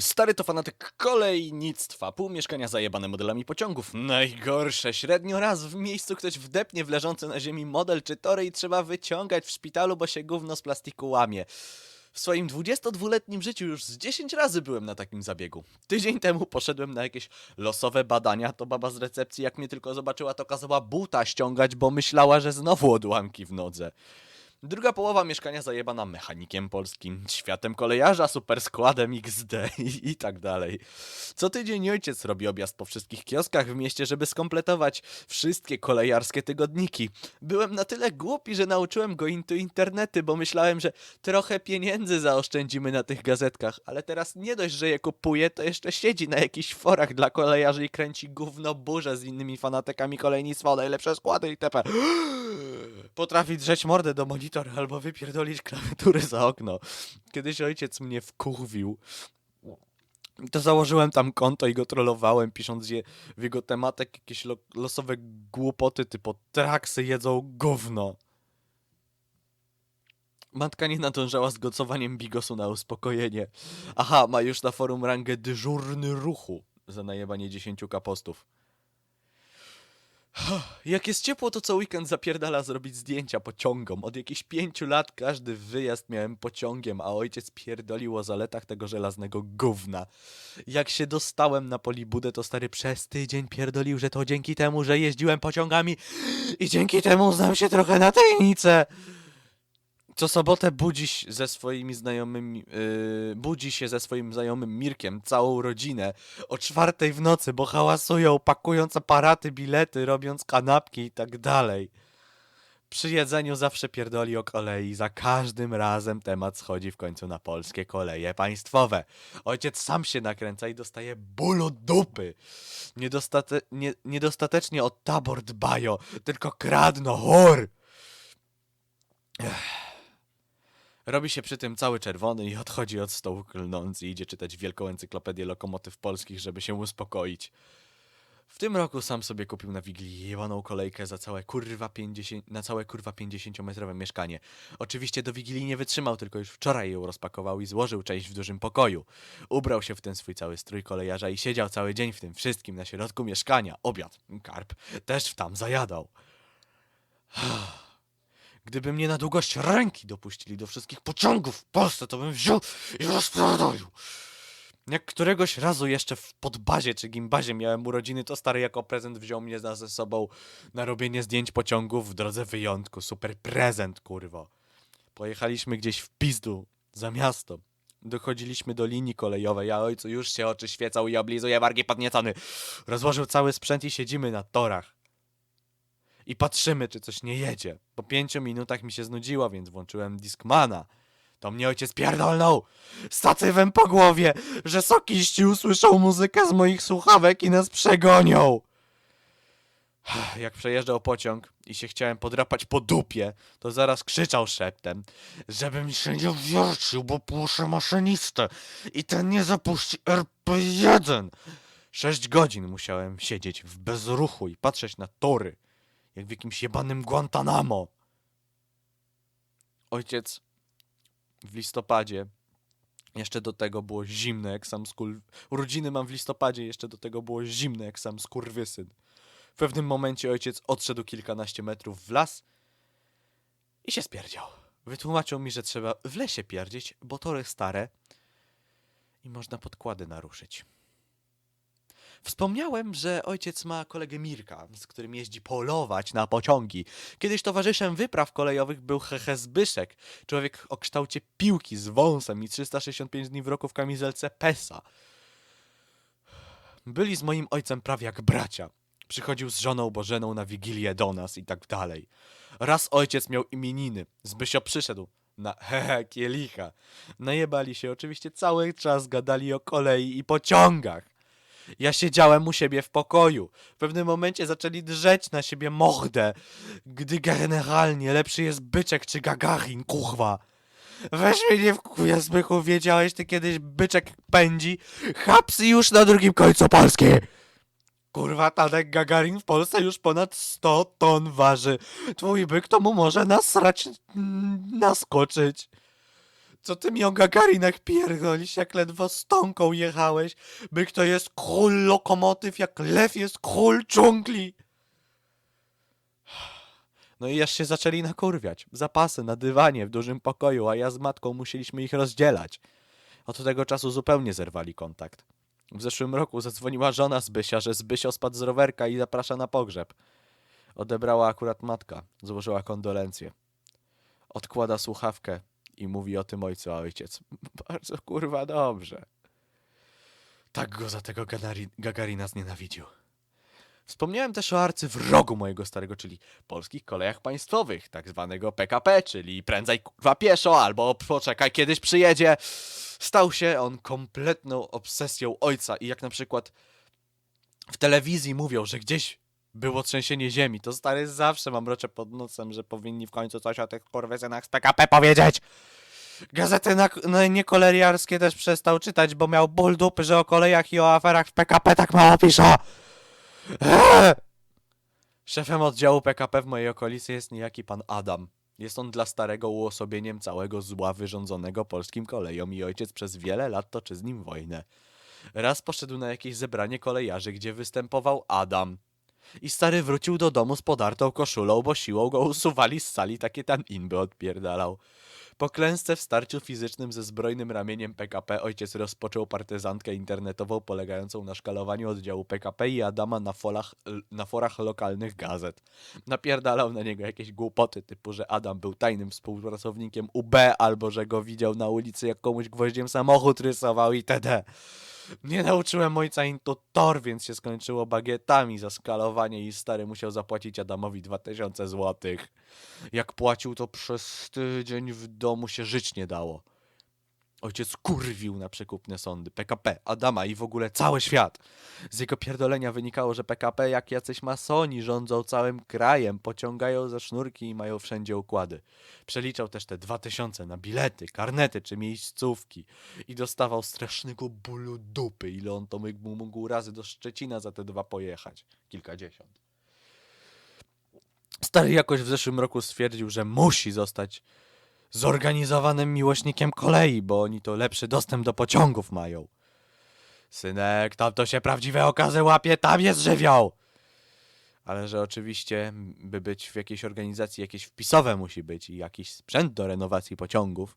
Stary to fanatyk kolejnictwa, pół mieszkania zajebane modelami pociągów. Najgorsze, średnio raz w miejscu ktoś wdepnie w leżący na ziemi model czy tory i trzeba wyciągać w szpitalu, bo się gówno z plastiku łamie. W swoim 22-letnim życiu już z 10 razy byłem na takim zabiegu. Tydzień temu poszedłem na jakieś losowe badania, to baba z recepcji jak mnie tylko zobaczyła, to kazała buta ściągać, bo myślała, że znowu odłamki w nodze. Druga połowa mieszkania zajebana mechanikiem polskim, światem kolejarza, superskładem XD i, i tak dalej. Co tydzień ojciec robi objazd po wszystkich kioskach w mieście, żeby skompletować wszystkie kolejarskie tygodniki. Byłem na tyle głupi, że nauczyłem go intu internety, bo myślałem, że trochę pieniędzy zaoszczędzimy na tych gazetkach, ale teraz nie dość, że je kupuje, to jeszcze siedzi na jakichś forach dla kolejarzy i kręci gówno burze z innymi fanatykami kolejnictwa o najlepsze składy itp. Potrafi drzeć mordę do monitora albo wypierdolić klawiatury za okno. Kiedyś ojciec mnie wkurwił. To założyłem tam konto i go trollowałem, pisząc je w jego tematek jakieś lo losowe głupoty typu traksy jedzą gówno. Matka nie nadążała z gocowaniem bigosu na uspokojenie. Aha, ma już na forum rangę dyżurny ruchu za najebanie 10 kapostów. Jak jest ciepło, to co weekend zapierdala zrobić zdjęcia pociągom. Od jakichś pięciu lat każdy wyjazd miałem pociągiem, a ojciec pierdolił o zaletach tego żelaznego gówna. Jak się dostałem na polibudę, to stary przez tydzień pierdolił, że to dzięki temu, że jeździłem pociągami i dzięki temu znam się trochę na tajemnicę. Co sobotę budzi się ze swoimi znajomymi, yy, budzi się ze swoim znajomym Mirkiem, całą rodzinę, o czwartej w nocy, bo hałasują, pakując aparaty, bilety, robiąc kanapki i tak dalej. Przy jedzeniu zawsze pierdoli o kolei, za każdym razem temat schodzi w końcu na polskie koleje państwowe. Ojciec sam się nakręca i dostaje bólu dupy. Niedostate, nie, niedostatecznie o tabor dbają, tylko kradną, hur! Robi się przy tym cały czerwony i odchodzi od stołu klnąc i idzie czytać wielką encyklopedię lokomotyw polskich, żeby się uspokoić. W tym roku sam sobie kupił na Wigilię jebaną kolejkę za całe kurwa 50, na całe kurwa 50-metrowe mieszkanie. Oczywiście do Wigilii nie wytrzymał, tylko już wczoraj ją rozpakował i złożył część w dużym pokoju. Ubrał się w ten swój cały strój kolejarza i siedział cały dzień w tym wszystkim na środku mieszkania. Obiad, karp, też w tam zajadał. Gdyby mnie na długość ręki dopuścili do wszystkich pociągów w Polsce, to bym wziął i rozpierdolił. Jak któregoś razu jeszcze w podbazie czy gimbazie miałem urodziny, to stary jako prezent wziął mnie za ze sobą na robienie zdjęć pociągów w drodze wyjątku. Super prezent, kurwo. Pojechaliśmy gdzieś w pizdu, za miasto. Dochodziliśmy do linii kolejowej, a ojcu już się oczy świecał i oblizuje wargi podniecony. Rozłożył cały sprzęt i siedzimy na torach i patrzymy, czy coś nie jedzie. Po pięciu minutach mi się znudziło, więc włączyłem Discmana. To mnie ojciec pierdolnął stacywem po głowie, że sokiści usłyszą muzykę z moich słuchawek i nas przegonią. Jak przejeżdżał pociąg i się chciałem podrapać po dupie, to zaraz krzyczał szeptem, żebym się nie wiercił, bo puszę maszynistę i ten nie zapuści RP1. Sześć godzin musiałem siedzieć w bezruchu i patrzeć na tory jak w jakimś jebanym Guantanamo. Ojciec w listopadzie, jeszcze do tego było zimne jak sam skul... Urodziny mam w listopadzie, jeszcze do tego było zimne jak sam skurwysyn. W pewnym momencie ojciec odszedł kilkanaście metrów w las i się spierdział. Wytłumaczył mi, że trzeba w lesie pierdzieć, bo tory stare i można podkłady naruszyć. Wspomniałem, że ojciec ma kolegę Mirka, z którym jeździ polować na pociągi. Kiedyś towarzyszem wypraw kolejowych był Hehe Zbyszek, człowiek o kształcie piłki z wąsem i 365 dni w roku w kamizelce PESA. Byli z moim ojcem prawie jak bracia. Przychodził z żoną Bożeną na wigilię do nas i tak dalej. Raz ojciec miał imieniny, Zbysio przyszedł na hehe kielicha. Najebali się oczywiście cały czas, gadali o kolei i pociągach. Ja siedziałem u siebie w pokoju. W pewnym momencie zaczęli drzeć na siebie mordę, gdy generalnie lepszy jest byczek czy gagarin, kurwa. Weź mnie nie wkurwia, Zbychu, wiedziałeś ty kiedyś byczek pędzi? Hapsy już na drugim końcu Polski! Kurwa, Tadek Gagarin w Polsce już ponad 100 ton waży. Twój byk to mu może nasrać, mm, naskoczyć. Co ty mi o Gagarinach pierdolisz, jak ledwo stąką jechałeś? Byk to jest król lokomotyw, jak lew jest król dżungli. No i aż się zaczęli nakurwiać. Zapasy na dywanie w dużym pokoju, a ja z matką musieliśmy ich rozdzielać. Od tego czasu zupełnie zerwali kontakt. W zeszłym roku zadzwoniła żona Zbysia, że Zbysio spadł z rowerka i zaprasza na pogrzeb. Odebrała akurat matka, złożyła kondolencje. Odkłada słuchawkę i mówi o tym ojcu, a ojciec. Bardzo kurwa dobrze. Tak go za tego Ganari- Gagarina znienawidził. Wspomniałem też o arcywrogu mojego starego, czyli polskich kolejach państwowych, tak zwanego PKP, czyli prędzej kurwa pieszo, albo poczekaj, kiedyś przyjedzie. Stał się on kompletną obsesją ojca i jak na przykład w telewizji mówią, że gdzieś było trzęsienie ziemi, to stary zawsze mam mrocze pod nosem, że powinni w końcu coś o tych kurwysynach z PKP powiedzieć. Gazety na, no, niekoleriarskie też przestał czytać, bo miał ból dupy, że o kolejach i o aferach w PKP tak mało piszą. Eee! Szefem oddziału PKP w mojej okolicy jest niejaki pan Adam. Jest on dla starego uosobieniem całego zła wyrządzonego polskim kolejom i ojciec przez wiele lat toczy z nim wojnę. Raz poszedł na jakieś zebranie kolejarzy, gdzie występował Adam. I stary wrócił do domu z podartą koszulą, bo siłą go usuwali z sali, takie tam inby odpierdalał. Po klęsce w starciu fizycznym ze zbrojnym ramieniem PKP ojciec rozpoczął partyzantkę internetową polegającą na szkalowaniu oddziału PKP i Adama na, folach, na forach lokalnych gazet. Napierdalał na niego jakieś głupoty typu, że Adam był tajnym współpracownikiem UB albo że go widział na ulicy jak komuś gwoździem samochód rysował itd. Nie nauczyłem ojca into tor, więc się skończyło bagietami za skalowanie i stary musiał zapłacić Adamowi 2000 złotych. Jak płacił, to przez tydzień w domu się żyć nie dało. Ojciec kurwił na przekupne sądy, PKP, Adama i w ogóle cały świat. Z jego pierdolenia wynikało, że PKP jak jacyś masoni rządzą całym krajem, pociągają za sznurki i mają wszędzie układy. Przeliczał też te dwa tysiące na bilety, karnety czy miejscówki i dostawał strasznego bólu dupy, ile on to mógł, mógł razy do Szczecina za te dwa pojechać. Kilkadziesiąt. Stary jakoś w zeszłym roku stwierdził, że musi zostać zorganizowanym miłośnikiem kolei, bo oni to lepszy dostęp do pociągów mają. Synek, tam to się prawdziwe okazy łapie, tam jest żywioł! Ale że oczywiście, by być w jakiejś organizacji, jakieś wpisowe musi być i jakiś sprzęt do renowacji pociągów.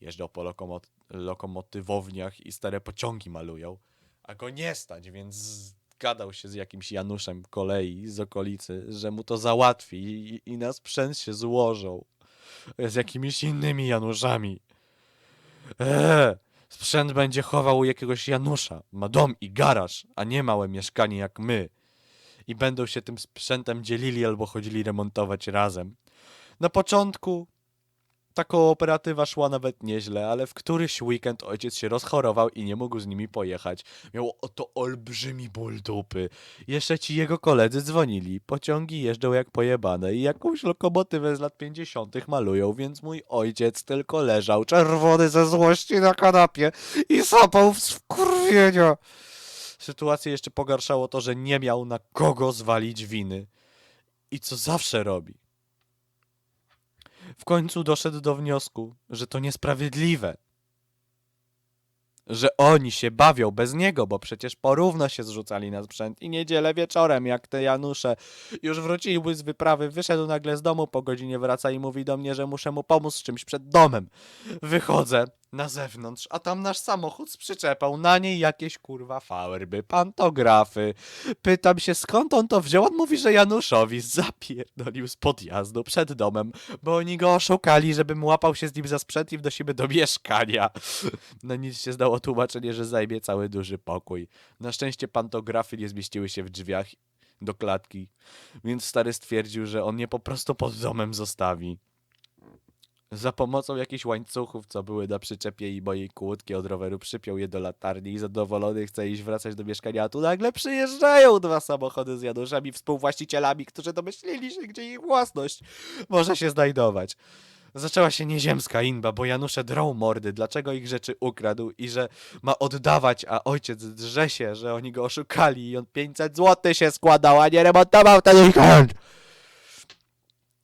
Jeżdżą po lokomot lokomotywowniach i stare pociągi malują, a go nie stać, więc gadał się z jakimś Januszem kolei z okolicy, że mu to załatwi i, i na sprzęt się złożą z jakimiś innymi Januszami. Eee, sprzęt będzie chował u jakiegoś Janusza. Ma dom i garaż, a nie małe mieszkanie jak my. I będą się tym sprzętem dzielili albo chodzili remontować razem. Na początku ta kooperatywa szła nawet nieźle, ale w któryś weekend ojciec się rozchorował i nie mógł z nimi pojechać. Miał oto olbrzymi ból dupy. Jeszcze ci jego koledzy dzwonili. Pociągi jeżdżą jak pojebane i jakąś lokomotywę z lat 50. malują, więc mój ojciec tylko leżał czerwony ze złości na kanapie i sapał z wkurwienia. Sytuację jeszcze pogarszało to, że nie miał na kogo zwalić winy. I co zawsze robi. W końcu doszedł do wniosku, że to niesprawiedliwe. Że oni się bawią bez niego, bo przecież porówno się zrzucali na sprzęt i niedzielę wieczorem, jak te Janusze już wróciły z wyprawy, wyszedł nagle z domu, po godzinie wraca i mówi do mnie, że muszę mu pomóc z czymś przed domem. Wychodzę na zewnątrz, a tam nasz samochód z na niej jakieś kurwa fawerby, pantografy. Pytam się skąd on to wziął, on mówi, że Januszowi zapierdolił z podjazdu przed domem, bo oni go oszukali, żebym łapał się z nim za sprzęt i wnosimy do mieszkania. Na nic się zdało tłumaczenie, że zajmie cały duży pokój. Na szczęście pantografy nie zmieściły się w drzwiach do klatki, więc stary stwierdził, że on je po prostu pod domem zostawi. Za pomocą jakichś łańcuchów, co były na przyczepie i mojej kłódki od roweru, przypiął je do latarni i zadowolony chce iść wracać do mieszkania, a tu nagle przyjeżdżają dwa samochody z Januszami, współwłaścicielami, którzy domyślili się, gdzie ich własność może się znajdować. Zaczęła się nieziemska inba, bo Janusze drą mordy, dlaczego ich rzeczy ukradł i że ma oddawać, a ojciec drze się, że oni go oszukali i on 500 zł się składał, a nie remontował ten weekend.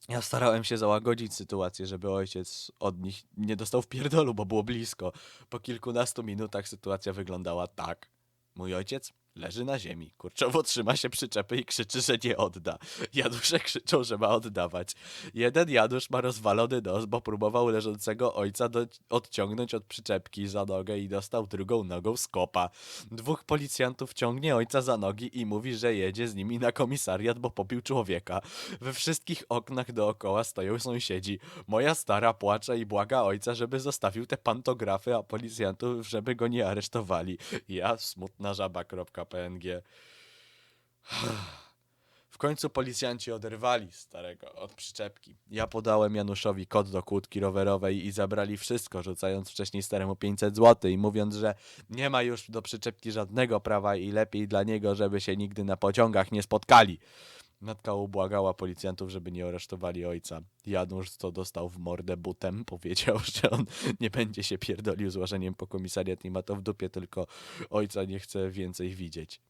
Ja starałem się załagodzić sytuację, żeby ojciec od nich nie dostał w pierdolu, bo było blisko. Po kilkunastu minutach sytuacja wyglądała tak. Mój ojciec leży na ziemi, kurczowo trzyma się przyczepy i krzyczy, że nie odda. Janusze krzyczą, że ma oddawać. Jeden Janusz ma rozwalony nos, bo próbował leżącego ojca do, odciągnąć od przyczepki za nogę i dostał drugą nogą z kopa. Dwóch policjantów ciągnie ojca za nogi i mówi, że jedzie z nimi na komisariat, bo popił człowieka. We wszystkich oknach dookoła stoją sąsiedzi. Moja stara płacze i błaga ojca, żeby zostawił te pantografy, a policjantów, żeby go nie aresztowali. Ja smutna żaba.png W końcu policjanci oderwali starego od przyczepki. Ja podałem Januszowi kod do kłódki rowerowej i zabrali wszystko, rzucając wcześniej staremu 500 zł i mówiąc, że nie ma już do przyczepki żadnego prawa i lepiej dla niego, żeby się nigdy na pociągach nie spotkali. Matka ubłagała policjantów, żeby nie aresztowali ojca. Janusz, co dostał w mordę butem, powiedział, że on nie będzie się pierdolił złożeniem po komisariat i ma to w dupie, tylko ojca nie chce więcej widzieć.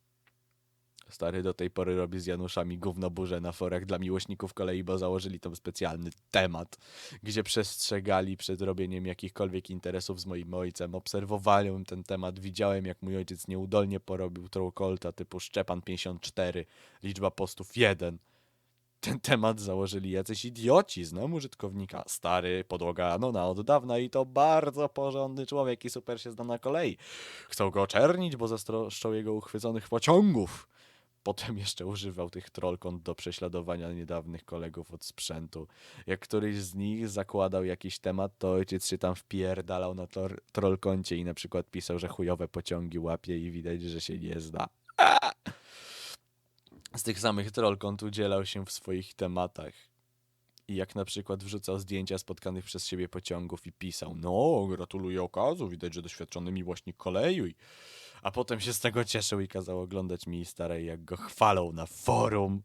Stary do tej pory robi z Januszami gówno burzę na forach dla miłośników kolei, bo założyli tam specjalny temat, gdzie przestrzegali przed robieniem jakichkolwiek interesów z moim ojcem. Obserwowałem ten temat, widziałem jak mój ojciec nieudolnie porobił trollcolta typu Szczepan 54, liczba postów 1. Ten temat założyli jacyś idioci, znam użytkownika. Stary, podłoga Anona od dawna i to bardzo porządny człowiek i super się zna na kolei. Chcą go oczernić, bo zazdroszczą jego uchwyconych pociągów. Potem jeszcze używał tych trollkont do prześladowania niedawnych kolegów od sprzętu. Jak któryś z nich zakładał jakiś temat, to ojciec się tam wpierdalał na trollkoncie i na przykład pisał, że chujowe pociągi łapie i widać, że się nie zna. Z tych samych trollkont udzielał się w swoich tematach. I jak na przykład wrzucał zdjęcia spotkanych przez siebie pociągów i pisał, no, gratuluję okazu, widać, że doświadczony miłośnik koleju. A potem się z tego cieszył i kazał oglądać mi starej, jak go chwalą na forum.